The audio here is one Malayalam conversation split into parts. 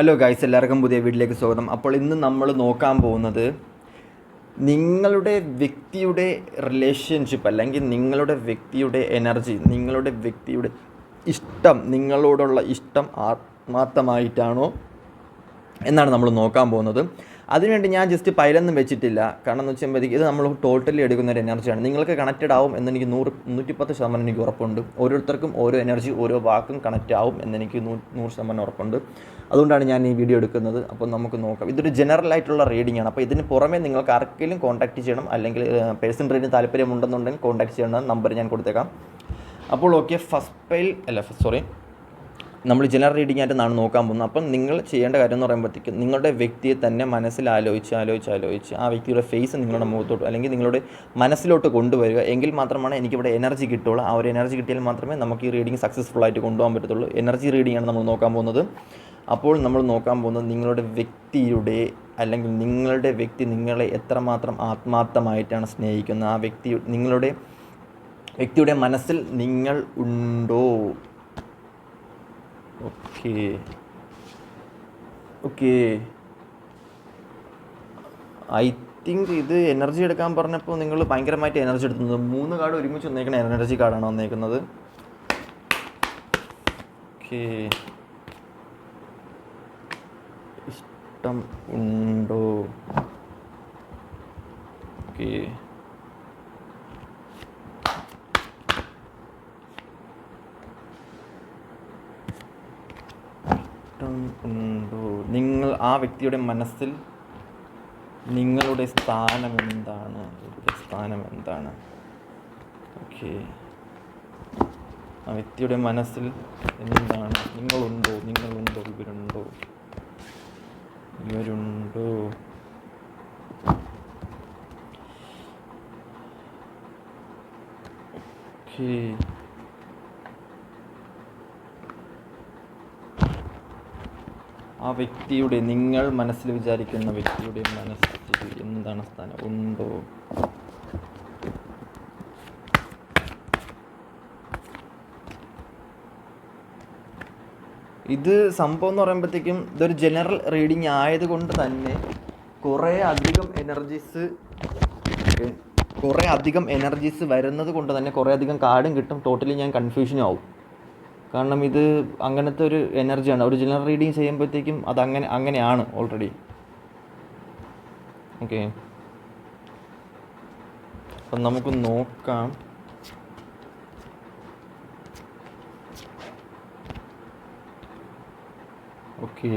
ഹലോ ഗൈസ് എല്ലാവർക്കും പുതിയ വീട്ടിലേക്ക് സ്വാഗതം. അപ്പോൾ ഇന്ന് നമ്മൾ നോക്കാൻ പോകുന്നത് നിങ്ങളുടെ വ്യക്തിയുടെ റിലേഷൻഷിപ്പ് അല്ലെങ്കിൽ നിങ്ങളുടെ വ്യക്തിയുടെ എനർജി നിങ്ങളുടെ വ്യക്തിയുടെ ഇഷ്ടം നിങ്ങളോടുള്ള ഇഷ്ടം ആത്മാർത്ഥമായിട്ടാണോ എന്നാണ് നമ്മൾ നോക്കാൻ പോകുന്നത്. അതിനുവേണ്ടി ഞാൻ ജസ്റ്റ് പൈലൊന്നും വെച്ചിട്ടില്ല. കാരണം എന്ന് വെച്ചുമ്പോഴത്തേക്ക് ഇത് നമ്മൾ ടോട്ടലി എടുക്കുന്ന ഒരു എനർജിയാണ് നിങ്ങൾക്ക് കണക്റ്റഡ് ആവും എന്നെനിക്ക് നൂറ് നൂറ്റിപ്പത്ത് ശതമാനം എനിക്ക് ഉറപ്പുണ്ട്. ഓരോരുത്തർക്കും ഓരോ എനർജി ഓരോ വാക്കും കണക്റ്റ് ആവും എന്നെനിക്ക് നൂ നൂറ് ശതമാനം ഉറപ്പുണ്ട്. അതുകൊണ്ടാണ് ഞാൻ ഈ വീഡിയോ എടുക്കുന്നത്. അപ്പോൾ നമുക്ക് നോക്കാം. ഇതൊരു ജനറൽ ആയിട്ടുള്ള റീഡിംഗ് ആണ്. അപ്പോൾ ഇതിന് പുറമെ നിങ്ങൾക്ക് ആർക്കെങ്കിലും കോൺടാക്ട് ചെയ്യണം. അല്ലെങ്കിൽ പേഴ്സൺ റീഡിന് താല്പര്യമുണ്ടെന്നുണ്ടെങ്കിൽ കോൺടാക്ട് ചെയ്യണം. നമ്പർ ഞാൻ കൊടുത്തേക്കാം. അപ്പോൾ ഓക്കെ ഫസ്റ്റ് പെയിൽ അല്ല സോറി നമ്മൾ ജനറൽ റീഡിങ് ആയിട്ട് നാണ് നോക്കാൻ പോകുന്നത് അപ്പം നിങ്ങൾ ചെയ്യേണ്ട കാര്യം എന്ന് പറയുമ്പോഴത്തേക്കും നിങ്ങളുടെ വ്യക്തിയെ തന്നെ മനസ്സിൽ ആലോചിച്ച് ആലോചിച്ച് ആലോചിച്ച് ആ വ്യക്തിയുടെ ഫേസ് നിങ്ങളുടെ മുഖത്തോട്ട് അല്ലെങ്കിൽ നിങ്ങളുടെ മനസ്സിലോട്ട് കൊണ്ടുവരിക. എങ്കിൽ മാത്രമാണ് എനിക്കിവിടെ എനർജി കിട്ടുള്ളൂ. ആ ഒരു എനർജി കിട്ടിയാൽ മാത്രമേ നമുക്ക് ഈ റീഡിങ് സക്സസ്ഫുൾ ആയിട്ട് കൊണ്ടുപോകാൻ പറ്റത്തുള്ളൂ. എനർജി റീഡിംഗ് ആണ് നമ്മൾ നോക്കാൻ പോകുന്നത്. അപ്പോൾ നമ്മൾ നോക്കാൻ പോകുന്നത് നിങ്ങളുടെ വ്യക്തിയുടെ അല്ലെങ്കിൽ നിങ്ങളുടെ വ്യക്തി നിങ്ങളെ എത്രമാത്രം ആത്മാർത്ഥമായിട്ടാണ് സ്നേഹിക്കുന്നത്. ആ വ്യക്തി നിങ്ങളുടെ വ്യക്തിയുടെ മനസ്സിൽ നിങ്ങൾ ഉണ്ടോ? ഓക്കെ. ഓക്കേ. ഐ തിങ്ക് ഇത് എനർജി എടുക്കാൻ പറഞ്ഞപ്പോൾ നിങ്ങൾ ഭയങ്കരമായിട്ട് എനർജി എടുക്കുന്നത് മൂന്ന് കാർഡ് ഒരുമിച്ച് വന്നേക്കണ എനർജി കാർഡാണ് വന്നേക്കുന്നത്. ഓക്കേ. ഇഷ്ടം ഉണ്ടോ? ഓക്കെ ഇഷ്ടം ഉണ്ടോ നിങ്ങൾ ആ വ്യക്തിയുടെ മനസ്സിൽ നിങ്ങളുടെ സ്ഥാനം എന്താണ്? സ്ഥാനം എന്താണ്? ഓക്കെ ആ വ്യക്തിയുടെ മനസ്സിൽ എന്താണ്? നിങ്ങളുണ്ടോ? നിങ്ങളുണ്ടോ? ഇവരുണ്ടോ? ഇവരുണ്ടോ? ഓക്കെ ആ വ്യക്തിയുടെ നിങ്ങൾ മനസ്സിൽ വിചാരിക്കുന്ന വ്യക്തിയുടെ മനസ്സിൽ എന്താണ് സ്ഥാനം? ഉണ്ടോ? ഇത് സംഭവം എന്ന് പറയുമ്പോഴത്തേക്കും ഇതൊരു ജനറൽ റീഡിങ് ആയതുകൊണ്ട് തന്നെ കുറേ അധികം എനർജീസ് കുറേ അധികം എനർജീസ് വരുന്നത് കൊണ്ട് തന്നെ കുറേ അധികം കാർഡും കിട്ടും. ടോട്ടലി ഞാൻ കൺഫ്യൂഷനും ആവും. കാരണം ഇത് അങ്ങനത്തെ ഒരു എനർജിയാണ് ഒരു ജനറൽ റീഡിങ് ചെയ്യുമ്പോഴത്തേക്കും അത് അങ്ങനെ അങ്ങനെയാണ് ഓൾറെഡി ഓക്കെ അപ്പം നമുക്ക് നോക്കാം. ഓക്കെ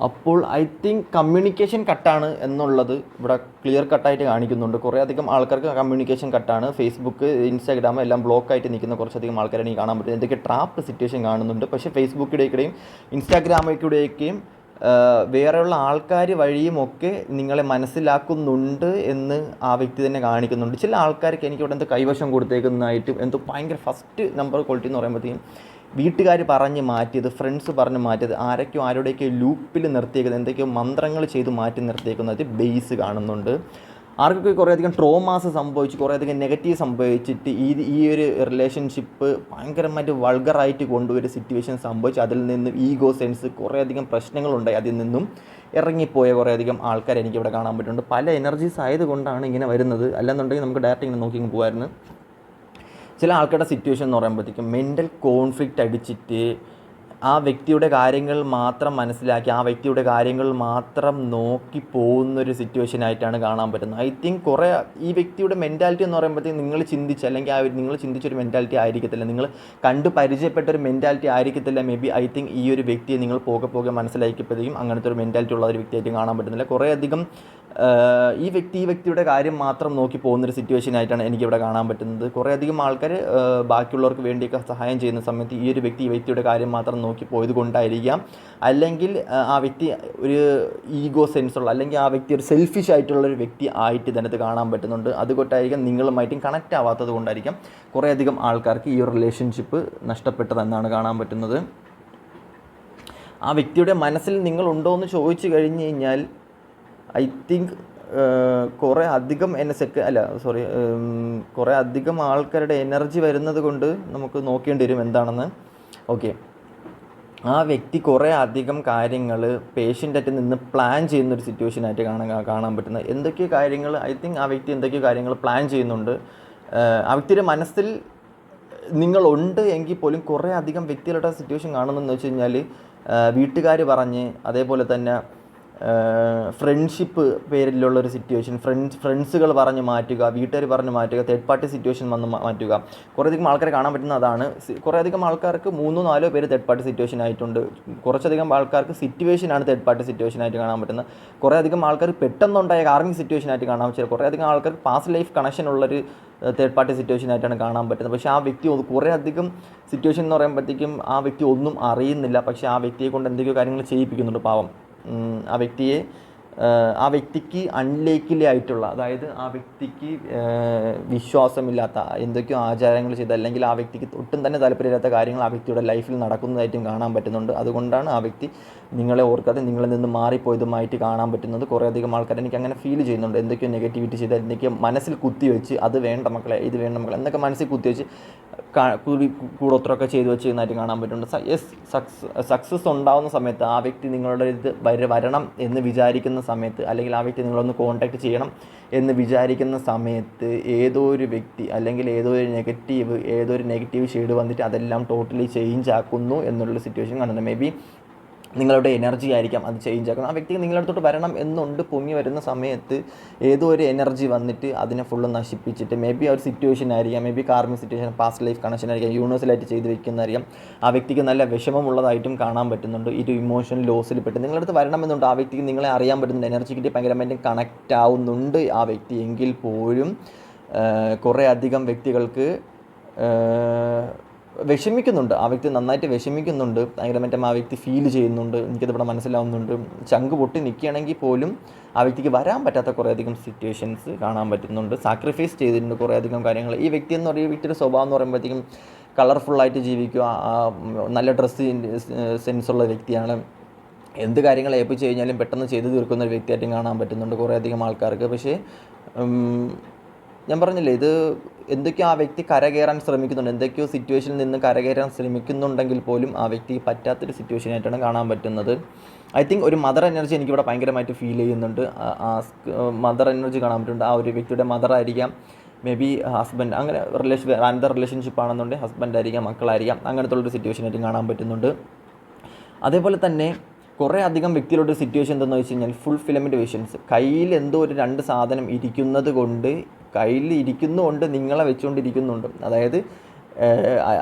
അപ്പോൾ ഐ തിങ്ക് കമ്മ്യൂണിക്കേഷൻ കട്ടാണ് എന്നുള്ളത് ഇവിടെ ക്ലിയർ കട്ടായിട്ട് കാണിക്കുന്നുണ്ട്. കുറേ അധികം ആൾക്കാർക്ക് കമ്മ്യൂണിക്കേഷൻ കട്ടാണ് ഫേസ്ബുക്ക് ഇൻസ്റ്റാഗ്രാം എല്ലാം ബ്ലോക്ക് ആയിട്ട് നിൽക്കുന്ന കുറച്ചധികം ആൾക്കാരെ എനിക്ക് കാണാൻ പറ്റും. എന്തൊക്കെ ട്രാപ്പ് സിറ്റുവേഷൻ കാണുന്നുണ്ട്. പക്ഷേ ഫേസ്ബുക്കിടേക്കിടെയും ഇൻസ്റ്റാഗ്രാമിലൂടെയൊക്കെയും വേറെയുള്ള ആൾക്കാർ വഴിയും ഒക്കെ നിങ്ങളെ മനസ്സിലാക്കുന്നുണ്ട് എന്ന് ആ വ്യക്തി തന്നെ കാണിക്കുന്നുണ്ട്. ചില ആൾക്കാർക്ക് എനിക്ക് ഇവിടെ എന്തോ കൈവശം കൊടുത്തേക്കുന്നതായിട്ടും എന്തോ ഭയങ്കര ഫസ്റ്റ് നമ്പർ ക്വാളിറ്റി എന്ന് പറയുമ്പോഴത്തേക്കും വീട്ടുകാർ പറഞ്ഞ് മാറ്റിയത് ഫ്രണ്ട്സ് പറഞ്ഞ് മാറ്റിയത് ആരൊക്കെയോ ആരുടെയൊക്കെ ലൂപ്പിൽ നിർത്തിയേക്കുന്നത് എന്തൊക്കെയോ മന്ത്രങ്ങൾ ചെയ്ത് മാറ്റി നിർത്തിയേക്കുന്നത് ബേസ് കാണുന്നുണ്ട്. ആർക്കൊക്കെ കുറേയധികം ട്രോമാസ് സംഭവിച്ച് കുറേയധികം നെഗറ്റീവ് സംഭവിച്ചിട്ട് ഈ ഈ ഒരു റിലേഷൻഷിപ്പ് ഭയങ്കരമായിട്ട് വൾഗറായിട്ട് കൊണ്ടുവരുന്ന സിറ്റുവേഷൻ സംഭവിച്ച് അതിൽ നിന്നും ഈഗോ സെൻസ് കുറേയധികം പ്രശ്നങ്ങളുണ്ടായി. അതിൽ നിന്നും ഇറങ്ങിപ്പോയ കുറേയധികം ആൾക്കാർ എനിക്കിവിടെ കാണാൻ പറ്റുന്നുണ്ട്. പല എനർജീസ് ആയതുകൊണ്ടാണ് ഇങ്ങനെ വരുന്നത്. അല്ലെന്നുണ്ടെങ്കിൽ നമുക്ക് ഡയറക്റ്റ് ഇങ്ങനെ നോക്കി പോകുമായിരുന്നു ചില ആൾക്കാരുടെ സിറ്റുവേഷൻ എന്ന് പറയുമ്പോഴത്തേക്കും മെന്റൽ കോൺഫ്ലിക്റ്റ് അടിച്ചിട്ട് ആ വ്യക്തിയുടെ കാര്യങ്ങൾ മാത്രം മനസ്സിലാക്കി ആ വ്യക്തിയുടെ കാര്യങ്ങൾ മാത്രം നോക്കി പോകുന്നൊരു സിറ്റുവേഷൻ ആയിട്ടാണ് കാണാൻ പറ്റുന്നത്. ഐ തിങ്ക് കുറേ ഈ വ്യക്തിയുടെ മെന്റാലിറ്റി എന്ന് പറയുമ്പോഴത്തേക്കും നിങ്ങൾ ചിന്തിച്ച് അല്ലെങ്കിൽ ആ നിങ്ങൾ ചിന്തിച്ചൊരു മെന്റാലിറ്റി ആയിരിക്കത്തില്ല. നിങ്ങൾ കണ്ടു പരിചയപ്പെട്ട ഒരു മെന്റാലിറ്റി ആയിരിക്കത്തില്ല. മേ ബി ഐ തിങ്ക് ഈ ഒരു വ്യക്തിയെ നിങ്ങൾ പോകെ പോകെ മനസ്സിലാക്കിയപ്പോഴത്തേക്കും അങ്ങനത്തെ ഒരു മെന്റാലിറ്റി ഉള്ള ഒരു വ്യക്തിയായിട്ട് കാണാൻ പറ്റുന്നില്ല. കുറേ അധികം ഈ വ്യക്തി ഈ വ്യക്തിയുടെ കാര്യം മാത്രം നോക്കി പോകുന്നൊരു സിറ്റുവേഷൻ ആയിട്ടാണ് എനിക്കിവിടെ കാണാൻ പറ്റുന്നത്. കുറേയധികം ആൾക്കാർ ബാക്കിയുള്ളവർക്ക് വേണ്ടിയൊക്കെ സഹായം ചെയ്യുന്ന സമയത്ത് ഈ ഒരു വ്യക്തി ഈ വ്യക്തിയുടെ കാര്യം മാത്രം നോക്കി പോയത് കൊണ്ടായിരിക്കാം അല്ലെങ്കിൽ ആ വ്യക്തി ഒരു ഈഗോ സെൻസുള്ള അല്ലെങ്കിൽ ആ വ്യക്തി ഒരു സെൽഫിഷ് ആയിട്ടുള്ള ഒരു വ്യക്തി ആയിട്ട് ഇതിനകത്ത് കാണാൻ പറ്റുന്നുണ്ട്. അതുകൊണ്ടായിരിക്കാം നിങ്ങളുമായിട്ടും കണക്റ്റ് ആവാത്തത് കൊണ്ടായിരിക്കാം കുറേയധികം ആൾക്കാർക്ക് ഈ ഒരു റിലേഷൻഷിപ്പ് നഷ്ടപ്പെട്ടതെന്നാണ് കാണാൻ പറ്റുന്നത്. ആ വ്യക്തിയുടെ മനസ്സിൽ നിങ്ങളുണ്ടോ എന്ന് ചോദിച്ചു കഴിഞ്ഞു കഴിഞ്ഞാൽ ഐ തിങ്ക് കുറേ അധികം എന്നെ സെക്ക് അല്ല സോറി കുറേ അധികം ആൾക്കാരുടെ എനർജി വരുന്നത് കൊണ്ട് നമുക്ക് നോക്കേണ്ടി വരും എന്താണെന്ന്. ഓക്കെ ആ വ്യക്തി കുറേ അധികം കാര്യങ്ങൾ പേഷ്യന്റായിട്ട് നിന്ന് പ്ലാൻ ചെയ്യുന്ന ഒരു സിറ്റുവേഷനായിട്ട് കാണാൻ കാണാൻ പറ്റുന്നത് എന്തൊക്കെ കാര്യങ്ങൾ ഐ തിങ്ക് ആ വ്യക്തി എന്തൊക്കെ കാര്യങ്ങൾ പ്ലാൻ ചെയ്യുന്നുണ്ട്. ആ വ്യക്തിയുടെ മനസ്സിൽ നിങ്ങളുണ്ട് എങ്കിൽ പോലും കുറേ അധികം വ്യക്തികളുടെ സിറ്റുവേഷൻ കാണുന്നതെന്ന് വെച്ച് കഴിഞ്ഞാൽ വീട്ടുകാർ പറഞ്ഞ് അതേപോലെ തന്നെ ഫ്രണ്ട്ഷിപ്പ് പേരിലുള്ള ഒരു സിറ്റുവേഷൻ ഫ്രണ്ട്സ് ഫ്രണ്ട്സുകൾ പറഞ്ഞ് മാറ്റുക വീട്ടുകാർ പറഞ്ഞ് മാറ്റുക തേർഡ് പാർട്ടി സിറ്റുവേഷൻ വന്ന് മാറ്റുക. കുറേയധികം ആൾക്കാരെ കാണാൻ പറ്റുന്ന അതാണ്. കുറേയധികം ആൾക്കാർക്ക് മൂന്നോ നാലോ പേര് തേർഡ് പാർട്ടി സിറ്റുവേഷൻ ആയിട്ടുണ്ട്. കുറച്ചധികം ആൾക്കാർക്ക് സിറ്റുവേഷനാണ് തേർഡ് പാർട്ടി സിറ്റുവേഷൻ ആയിട്ട് കാണാൻ പറ്റുന്നത്. കുറേയധികം ആൾക്കാർ പെട്ടെന്നുണ്ടായ കാർമിക് സിറ്റുവേഷൻ ആയിട്ട് കാണാൻ പറ്റില്ല കുറേയധികം ആൾക്കാർക്ക് പാസ്റ്റ് ലൈഫ് കണക്ഷൻ ഉള്ളൊരു തേർഡ് പാർട്ടി സിറ്റുവേഷൻ ആയിട്ടാണ് കാണാൻ പറ്റുന്നത്. പക്ഷേ ആ വ്യക്തി കുറേയധികം സിറ്റുവേഷൻ എന്ന് പറയുമ്പോഴത്തേക്കും ആ വ്യക്തി ഒന്നും അറിയുന്നില്ല. പക്ഷേ ആ വ്യക്തിയെ കൊണ്ട് എന്തൊക്കെയോ കാര്യങ്ങൾ ചെയ്യിപ്പിക്കുന്നുണ്ട് പാവം. ആ വ്യക്തിയെ ആ, വ്യക്തിക്ക് അൺലേക്കിലി ആയിട്ടുള്ള അതായത് ആ വ്യക്തിക്ക് വിശ്വാസമില്ലാത്ത എന്തൊക്കെയോ ആചാരങ്ങൾ ചെയ്ത് അല്ലെങ്കിൽ ആ വ്യക്തിക്ക് ഒട്ടും തന്നെ താല്പര്യമില്ലാത്ത കാര്യങ്ങൾ ആ വ്യക്തിയുടെ ലൈഫിൽ നടക്കുന്നതായിട്ടും കാണാൻ പറ്റുന്നുണ്ട്. അതുകൊണ്ടാണ് ആ വ്യക്തി നിങ്ങളെ ഓർക്കാതെ നിങ്ങളിൽ നിന്ന് മാറിപ്പോയതുമായിട്ട് കാണാൻ പറ്റുന്നത്. കുറേ അധികം ആൾക്കാർ എനിക്ക് അങ്ങനെ ഫീൽ ചെയ്യുന്നുണ്ട്. എന്തൊക്കെയോ നെഗറ്റിവിറ്റി ചെയ്ത് എന്തൊക്കെയോ മനസ്സിൽ കുത്തിവെച്ച് അത് വേണ്ട മക്കളെ ഇത് വേണ്ട മക്കളെ എന്നൊക്കെ മനസ്സിൽ കുത്തിവെച്ച് കൂടോത്രമൊക്കെ ചെയ്തു വെച്ചിരുന്നതായിട്ട് കാണാൻ പറ്റുന്നുണ്ട്. യെസ് സക്സസ് ഉണ്ടാകുന്ന സമയത്ത് ആ വ്യക്തി നിങ്ങളുടെ ഇത് വര വരണം എന്ന് വിചാരിക്കുന്ന സമയത്ത് അല്ലെങ്കിൽ ആ വ്യക്തി നിങ്ങളൊന്ന് കോൺടാക്റ്റ് ചെയ്യണം എന്ന് വിചാരിക്കുന്ന സമയത്ത് ഏതോ ഒരു വ്യക്തി അല്ലെങ്കിൽ ഏതോ ഒരു നെഗറ്റീവ് ഏതോ ഒരു നെഗറ്റീവ് ഷെയ്ഡ് വന്നിട്ട് അതെല്ലാം ടോട്ടലി ചേഞ്ച് ആക്കുന്നു എന്നുള്ള സിറ്റുവേഷൻ കാണുന്നത് മേ ബി നിങ്ങളുടെ എനർജി ആയിരിക്കാം അത് ചേഞ്ച് ആക്കുന്നത്. ആ വ്യക്തിക്ക് നിങ്ങളുടെ അടുത്തോട്ട് വരണം എന്നുണ്ട് പൊങ്ങി വരുന്ന സമയത്ത് ഏതോ ഒരു എനർജി വന്നിട്ട് അതിനെ ഫുള്ള് നശിപ്പിച്ചിട്ട് മേ ബി ആ ഒരു സിറ്റുവേഷൻ ആയിരിക്കാം maybe karmic situation past life connection ആയിരിക്കാം യൂണിവേഴ്സലായിട്ട് ചെയ്ത് വെക്കുന്നതായിരിക്കാം. ആ വ്യക്തിക്ക് നല്ല വിഷമമുള്ളതായിട്ടും കാണാൻ പറ്റുന്നുണ്ട്. ഒരു ഇമോഷൻ ലോസിൽ പെട്ട് നിങ്ങളുടെ അടുത്ത് വരണമെന്നുണ്ട്. ആ വ്യക്തിക്ക് നിങ്ങളെ അറിയാൻ പറ്റുന്നുണ്ട്. കിട്ടി ഭയങ്കരമായിട്ട് കണക്റ്റ് ആവുന്നുണ്ട് ആ വ്യക്തി എങ്കിൽ പോലും കുറേ അധികം വ്യക്തികൾക്ക് വിഷമിക്കുന്നുണ്ട്. ആ വ്യക്തി നന്നായിട്ട് വിഷമിക്കുന്നുണ്ട്. ഭയങ്കരമായിട്ട് ആ വ്യക്തി ഫീൽ ചെയ്യുന്നുണ്ട്. എനിക്കത് ഇവിടെ മനസ്സിലാവുന്നുണ്ട്. ചങ്ക് പൊട്ടി നിൽക്കുകയാണെങ്കിൽ പോലും ആ വ്യക്തിക്ക് വരാൻ പറ്റാത്ത കുറേയധികം സിറ്റുവേഷൻസ് കാണാൻ പറ്റുന്നുണ്ട്. സാക്രിഫൈസ് ചെയ്തിട്ടുണ്ട് കുറേയധികം കാര്യങ്ങൾ. ഈ വ്യക്തി എന്ന് പറയുന്ന വ്യക്തിയുടെ സ്വഭാവം എന്ന് പറയുമ്പോഴത്തേക്കും കളർഫുള്ളായിട്ട് ജീവിക്കുക നല്ല ഡ്രസ്സ് സെൻസുള്ള വ്യക്തിയാണ്. എന്ത് കാര്യങ്ങൾ ഏൽപ്പിച്ച് കഴിഞ്ഞാലും പെട്ടെന്ന് ചെയ്തു തീർക്കുന്ന ഒരു വ്യക്തിയായിട്ടും കാണാൻ പറ്റുന്നുണ്ട് കുറേയധികം ആൾക്കാർക്ക്. പക്ഷേ ഞാൻ പറഞ്ഞില്ലേ ഇത് എന്തൊക്കെയോ ആ വ്യക്തി കരകയറാൻ ശ്രമിക്കുന്നുണ്ട്. എന്തൊക്കെയോ സിറ്റുവേഷനിൽ നിന്ന് കരകയറാൻ ശ്രമിക്കുന്നുണ്ടെങ്കിൽ പോലും ആ വ്യക്തി പറ്റാത്തൊരു സിറ്റുവേഷനായിട്ടാണ് കാണാൻ പറ്റുന്നത്. ഐ തിങ്ക് ഒരു മദർ എനർജി എനിക്കിവിടെ ഭയങ്കരമായിട്ട് ഫീൽ ചെയ്യുന്നുണ്ട്. ആ- മദർ എനർജി കാണാൻ പറ്റുന്നുണ്ട്. ആ ഒരു വ്യക്തിയുടെ മദർ ആയിരിക്കാം മേ ബി ഹസ്ബൻഡ് അങ്ങനെ റിലേഷൻ അനന്തർ റിലേഷൻഷിപ്പ് ആണെന്നുണ്ടെങ്കിൽ ഹസ്ബൻഡ് ആയിരിക്കാം മക്കളായിരിക്കാം അങ്ങനത്തെ ഉള്ളൊരു സിറ്റുവേഷനായിട്ട് കാണാൻ പറ്റുന്നുണ്ട്. അതേപോലെ തന്നെ കുറേ അധികം വ്യക്തികളുടെ സിറ്റുവേഷൻ എന്തെന്ന് വെച്ച് കഴിഞ്ഞാൽ ഫുൾ ഫിലമെന്റ് വിഷൻസ് കയ്യിൽ എന്തോ ഒരു രണ്ട് സാധനം ഇരിക്കുന്നത് കൊണ്ട് കയ്യിൽ ഇരിക്കുന്നുണ്ട് നിങ്ങളെ വെച്ചുകൊണ്ടിരിക്കുന്നുണ്ട്. അതായത്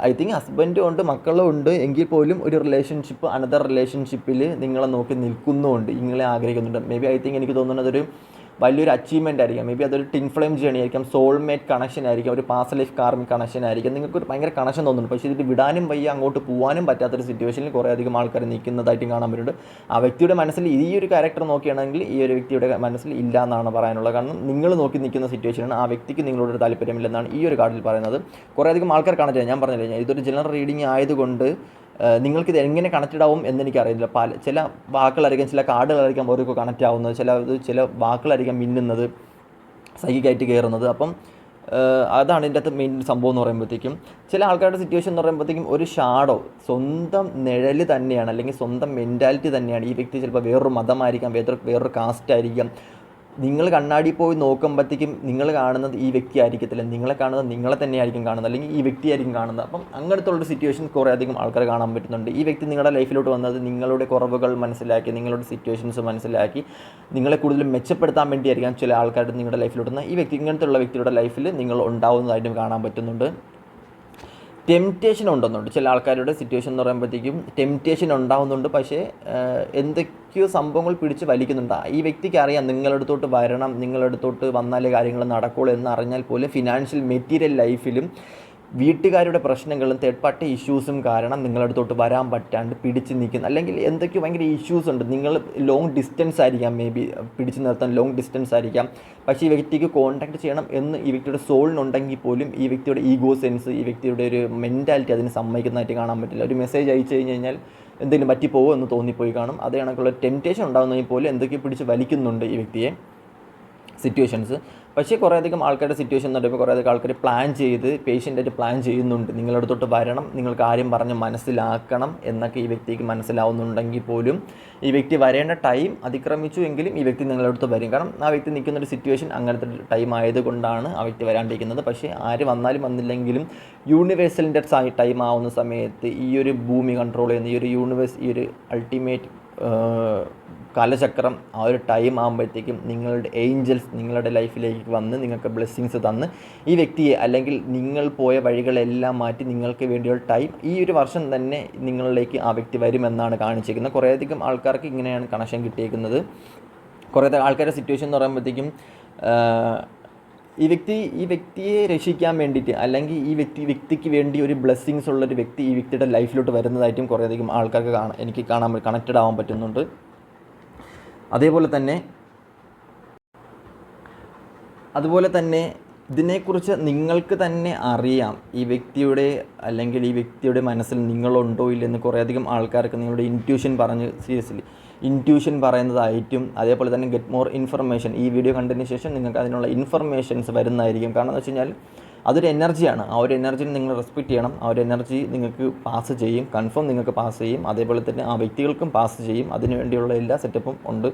ഐ തിങ്ക് ഹസ്ബൻഡും ഉണ്ട് മക്കളും ഉണ്ട് എങ്കിൽ പോലും ഒരു റിലേഷൻഷിപ്പ് അനദർ റിലേഷൻഷിപ്പിൽ നിങ്ങളെ നോക്കി നിൽക്കുന്നുമുണ്ട് നിങ്ങളെ ആഗ്രഹിക്കുന്നുണ്ട്. മേ ബി ഐ തിങ്ക് എനിക്ക് തോന്നുന്നത് ഒരു വലിയൊരു അച്ചീവ്മെന്റ് ആയിരിക്കാം. മേ ബി അതൊരു ടിൻ ഫ്ലെയിം ജേണി ആയിരിക്കാം സോൾമേറ്റ് കണക്ഷൻ ആയിരിക്കാം ഒരു പാസ് ലൈഫ് കാർമിക് കണക്ഷൻ ആയിരിക്കാം. നിങ്ങൾക്ക് ഒരു ഭയങ്കര കണക്ഷൻ തോന്നുന്നു പക്ഷേ ഇത് വിടാനും വയ്യ അങ്ങോട്ട് പോകാനും പറ്റാത്തൊരു സിറ്റുവേഷനിൽ കുറേ അധികം ആൾക്കാർ നിൽക്കുന്നതായിട്ടും കാണാൻ പറ്റുന്നുണ്ട്. ആ വ്യക്തിയുടെ മനസ്സിൽ ഈ ഒരു ക്യാരക്ടർ നോക്കുകയാണെങ്കിൽ ഈ ഒരു വ്യക്തിയുടെ മനസ്സിൽ ഇല്ല എന്നാണ് പറയാനുള്ളത്. കാരണം നിങ്ങൾ നോക്കി നിൽക്കുന്ന സിറ്റുവേഷനാണ് ആ വ്യക്തിക്ക് നിങ്ങളോട് താല്പര്യമില്ലെന്നാണ് ഈ ഒരു കാർഡിൽ പറയുന്നത്. കുറേ അധികം ആൾക്കാർ കാണാൻ ഞാൻ പറഞ്ഞില്ല ഇതൊരു ജനറൽ റീഡിംഗ് ആയതുകൊണ്ട് നിങ്ങൾക്കിത് എങ്ങനെ കണക്റ്റഡ് ആവും എന്ന് എനിക്കറിയില്ല പല ചില വാക്കുകളായിരിക്കാം ചില കാർഡുകളായിരിക്കാം ഓരോക്കെ കണക്റ്റ് ആവുന്നത് ചില ചില വാക്കുകളായിരിക്കാം മിന്നുന്നത് സൈക്കിക്കായിട്ട് കയറുന്നത്. അപ്പം അതാണ് ഇതിന്റെ അകത്ത് മെയിൻ സംഭവം എന്ന് പറയുമ്പോഴത്തേക്കും. ചില ആൾക്കാരുടെ സിറ്റുവേഷൻ എന്ന് പറയുമ്പോഴത്തേക്കും ഒരു ഷാഡോ സ്വന്തം നിഴൽ തന്നെയാണ് അല്ലെങ്കിൽ സ്വന്തം മെന്റാലിറ്റി തന്നെയാണ് ഈ വ്യക്തി ചിലപ്പോൾ വേറൊരു മതമായിരിക്കാം വേറൊരു വേറൊരു കാസ്റ്റ് ആയിരിക്കാം നിങ്ങൾ കണ്ണാടി പോയി നോക്കുമ്പോഴത്തേക്കും നിങ്ങൾ കാണുന്നത് ഈ വ്യക്തി ആയിരിക്കത്തില്ല. നിങ്ങളെ കാണുന്നത് നിങ്ങളെ തന്നെ ആയിരിക്കും കാണുന്നത്. അല്ലെങ്കിൽ ഈ വ്യക്തി ആയിരിക്കും കാണുന്നത്. അപ്പം അങ്ങനത്തെ ഉള്ള സിറ്റുവേഷൻ കുറേ അധികം ആൾക്കാർ കാണാൻ പറ്റുന്നുണ്ട്. ഈ വ്യക്തി നിങ്ങളുടെ ലൈഫിലോട്ട് വന്നത് നിങ്ങളുടെ കുറവുകൾ മനസ്സിലാക്കി നിങ്ങളുടെ സിറ്റുവേഷൻസ് മനസ്സിലാക്കി നിങ്ങളെ കൂടുതൽ മെച്ചപ്പെടുത്താൻ വേണ്ടിയായിരിക്കാം ചില ആൾക്കാർ നിങ്ങളുടെ ലൈഫിലോട്ട് ഈ വ്യക്തി ഇങ്ങനത്തെ ഉള്ള വ്യക്തിയുടെ ലൈഫിൽ നിങ്ങൾ ഉണ്ടാവുന്നതായിട്ടും കാണാൻ പറ്റുന്നുണ്ട്. ടെംപ്റ്റേഷൻ ഉണ്ടെന്നുണ്ട്. ചില ആൾക്കാരുടെ സിറ്റുവേഷൻ എന്ന് പറയുമ്പോഴത്തേക്കും ടെംപ്റ്റേഷൻ ഉണ്ടാവുന്നുണ്ട്. പക്ഷേ എന്തൊക്കെയോ സംഭവങ്ങൾ പിടിച്ച് വലിക്കുന്നുണ്ട്. ഈ വ്യക്തിക്ക് അറിയാം നിങ്ങളുടെ അടുത്തോട്ട് വരണം നിങ്ങളുടെ അടുത്തോട്ട് വന്നാലേ കാര്യങ്ങൾ നടക്കുള്ളൂ എന്ന് അറിഞ്ഞാൽ പോലും ഫിനാൻഷ്യൽ മെറ്റീരിയൽ ലൈഫിലും വീട്ടുകാരുടെ പ്രശ്നങ്ങളും തേർഡ് പാർട്ടി ഇഷ്യൂസും കാരണം നിങ്ങളുടെ അടുത്തോട്ട് വരാൻ പറ്റാണ്ട് പിടിച്ച് നിൽക്കുന്ന അല്ലെങ്കിൽ എന്തൊക്കെയോ ഭയങ്കര ഇഷ്യൂസ് ഉണ്ട്. നിങ്ങൾ ലോങ് ഡിസ്റ്റൻസ് ആയിരിക്കാം മേ ബി പിടിച്ച് നിർത്താൻ ലോങ് ഡിസ്റ്റൻസ് ആയിരിക്കാം. പക്ഷേ ഈ വ്യക്തിക്ക് കോൺടാക്ട് ചെയ്യണം എന്ന് ഈ വ്യക്തിയുടെ സോളിനുണ്ടെങ്കിൽ പോലും ഈ വ്യക്തിയുടെ ഈഗോ സെൻസ് ഈ വ്യക്തിയുടെ ഒരു മെന്റാലിറ്റി അതിന് സമ്മതിക്കുന്നതായിട്ട് കാണാൻ പറ്റില്ല. ഒരു മെസ്സേജ് അയച്ചു കഴിഞ്ഞ് കഴിഞ്ഞാൽ എന്തെങ്കിലും പറ്റിപ്പോകുമോ എന്ന് തോന്നിപ്പോയി കാണും. അതേ കണക്കുള്ള ടെംപ്റ്റേഷൻ ഉണ്ടാകുന്നതിൽ പോലും എന്തൊക്കെയോ പിടിച്ച് വലിക്കുന്നുണ്ട് ഈ വ്യക്തിയെ സിറ്റുവേഷൻസ് പക്ഷേ കുറേ അധികം ആൾക്കാരുടെ സിറ്റുവേഷൻ എന്ന് പറയുമ്പോൾ കുറേ അധികം ആൾക്കാർ പ്ലാൻ ചെയ്ത് പേഷ്യന്റായിട്ട് പ്ലാൻ ചെയ്യുന്നുണ്ട്. നിങ്ങളടുത്തോട്ട് വരണം നിങ്ങൾ കാര്യം പറഞ്ഞ് മനസ്സിലാക്കണം എന്നൊക്കെ ഈ വ്യക്തിക്ക് മനസ്സിലാവുന്നുണ്ടെങ്കിൽ പോലും ഈ വ്യക്തി വരേണ്ട ടൈം അതിക്രമിച്ചു എങ്കിലും ഈ വ്യക്തി നിങ്ങളടുത്ത് വരും. കാരണം ആ വ്യക്തി നിൽക്കുന്ന ഒരു സിറ്റുവേഷൻ അങ്ങനത്തെ ടൈം ആയതുകൊണ്ടാണ് ആ വ്യക്തി വരാണ്ടിരിക്കുന്നത്. പക്ഷേ ആര് വന്നാലും വന്നില്ലെങ്കിലും യൂണിവേഴ്സലിന്റെ ടൈം ആവുന്ന സമയത്ത് ഈ ഒരു ഭൂമി കൺട്രോൾ ചെയ്യുന്ന ഈ ഒരു യൂണിവേഴ്സ് ഈ ഒരു അൾട്ടിമേറ്റ് കാലചക്രം ആ ഒരു ടൈം ആകുമ്പോഴത്തേക്കും നിങ്ങളുടെ ഏഞ്ചൽസ് നിങ്ങളുടെ ലൈഫിലേക്ക് വന്ന് നിങ്ങൾക്ക് ബ്ലെസ്സിങ്സ് തന്ന് ഈ വ്യക്തിയെ അല്ലെങ്കിൽ നിങ്ങൾ പോയ വഴികളെല്ലാം മാറ്റി നിങ്ങൾക്ക് വേണ്ടിയുള്ള ടൈം ഈ ഒരു വർഷം തന്നെ നിങ്ങളിലേക്ക് ആ വ്യക്തി വരുമെന്നാണ് കാണിച്ചിരിക്കുന്നത്. കുറേയധികം ആൾക്കാർക്ക് ഇങ്ങനെയാണ് കണക്ഷൻ കിട്ടിയേക്കുന്നത്. കുറേ ആൾക്കാരുടെ സിറ്റുവേഷൻ എന്ന് പറയുമ്പോഴത്തേക്കും ഈ വ്യക്തി ഈ വ്യക്തിയെ രക്ഷിക്കാൻ വേണ്ടിയിട്ട് അല്ലെങ്കിൽ ഈ വ്യക്തി വ്യക്തിക്ക് വേണ്ടി ഒരു ബ്ലെസ്സിങ്സ് ഉള്ളൊരു വ്യക്തി ഈ വ്യക്തിയുടെ ലൈഫിലോട്ട് വരുന്നതായിട്ടും കുറേയധികം ആൾക്കാർക്ക് കാണാൻ എനിക്ക് കാണാൻ കണക്റ്റഡ് ആവാൻ പറ്റുന്നുണ്ട്. അതേപോലെ തന്നെ അതുപോലെ തന്നെ ഇതിനെക്കുറിച്ച് നിങ്ങൾക്ക് തന്നെ അറിയാം. ഈ വ്യക്തിയുടെ അല്ലെങ്കിൽ ഈ വ്യക്തിയുടെ മനസ്സിൽ നിങ്ങളുണ്ടോ ഇല്ലെന്ന് കുറേയധികം ആൾക്കാർക്ക് നിങ്ങളുടെ ഇന്റ്യൂഷൻ പറഞ്ഞ് സീരിയസ്ലി ഇന്റ്യൂഷൻ പറയുന്നതായിട്ടും അതേപോലെ തന്നെ ഗെറ്റ് മോർ ഇൻഫർമേഷൻ ഈ വീഡിയോ കണ്ടതിന് ശേഷം നിങ്ങൾക്ക് അതിനുള്ള ഇൻഫർമേഷൻസ് വരുന്നതായിരിക്കും. കാരണം എന്ന് വെച്ച് കഴിഞ്ഞാൽ അതൊരു എനർജിയാണ്. ആ ഒരു എനർജിനെ നിങ്ങൾ റെസ്പെക്റ്റ് ചെയ്യണം. ആ ഒരു എനർജി നിങ്ങൾക്ക് പാസ് ചെയ്യും. കൺഫേം നിങ്ങൾക്ക് പാസ് ചെയ്യും. അതേപോലെ തന്നെ ആ വ്യക്തികൾക്കും പാസ് ചെയ്യും. അതിനു വേണ്ടിയുള്ള എല്ലാ സെറ്റപ്പും ഉണ്ട്.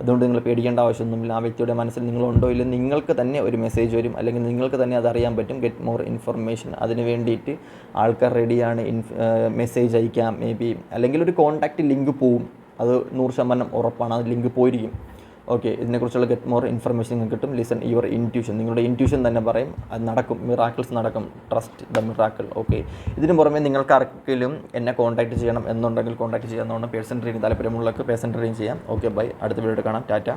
അതുകൊണ്ട് നിങ്ങൾ പേടിക്കേണ്ട ആവശ്യമൊന്നുമില്ല. ആ വ്യക്തിയുടെ മനസ്സിൽ നിങ്ങളുണ്ടോ ഇല്ല നിങ്ങൾക്ക് തന്നെ ഒരു മെസ്സേജ് വരും. അല്ലെങ്കിൽ നിങ്ങൾക്ക് തന്നെ അത് അറിയാൻ പറ്റും. ഗെറ്റ് മോർ ഇൻഫർമേഷൻ അതിന് വേണ്ടിയിട്ട് ആൾക്കാർ റെഡിയാണ് മെസ്സേജ് അയക്കാം. മേ ബി അല്ലെങ്കിൽ ഒരു കോൺടാക്റ്റ് ലിങ്ക് പോവും. അത് നൂറ് ശതമാനം ഉറപ്പാണ്. അത് ലിങ്ക് പോയിരിക്കും. ഓക്കെ ഇതിനെക്കുറിച്ചുള്ള ഗെറ്റ് മോർ ഇൻഫർമേഷൻ നിങ്ങൾക്ക് കിട്ടും. ലിസൺ യുവർ ഇന്റ്യൂഷൻ നിങ്ങളുടെ ഇന്റ്യൂഷൻ തന്നെ പറയും. അത് നടക്കും. മിറാക്കിൾസ് നടക്കും. ട്രസ്റ്റ് ദ മിറാക്കിൾ ഓക്കെ ഇതിന് പുറമെ നിങ്ങൾക്ക് ആർക്കെങ്കിലും എന്നെ കോൺടാക്ട് ചെയ്യണം എന്നുണ്ടെങ്കിൽ കോൺടാക്ട് ചെയ്യാവുന്നതാണ്. പേഴ്സൺ ട്രെയിനിങ് താല്പര്യമുള്ളവർക്ക് പേഴ്സൺ ട്രെയിനിങ് ചെയ്യാം. ഓക്കെ ബൈ അടുത്ത വീഡിയോ കാണാം. ടാറ്റ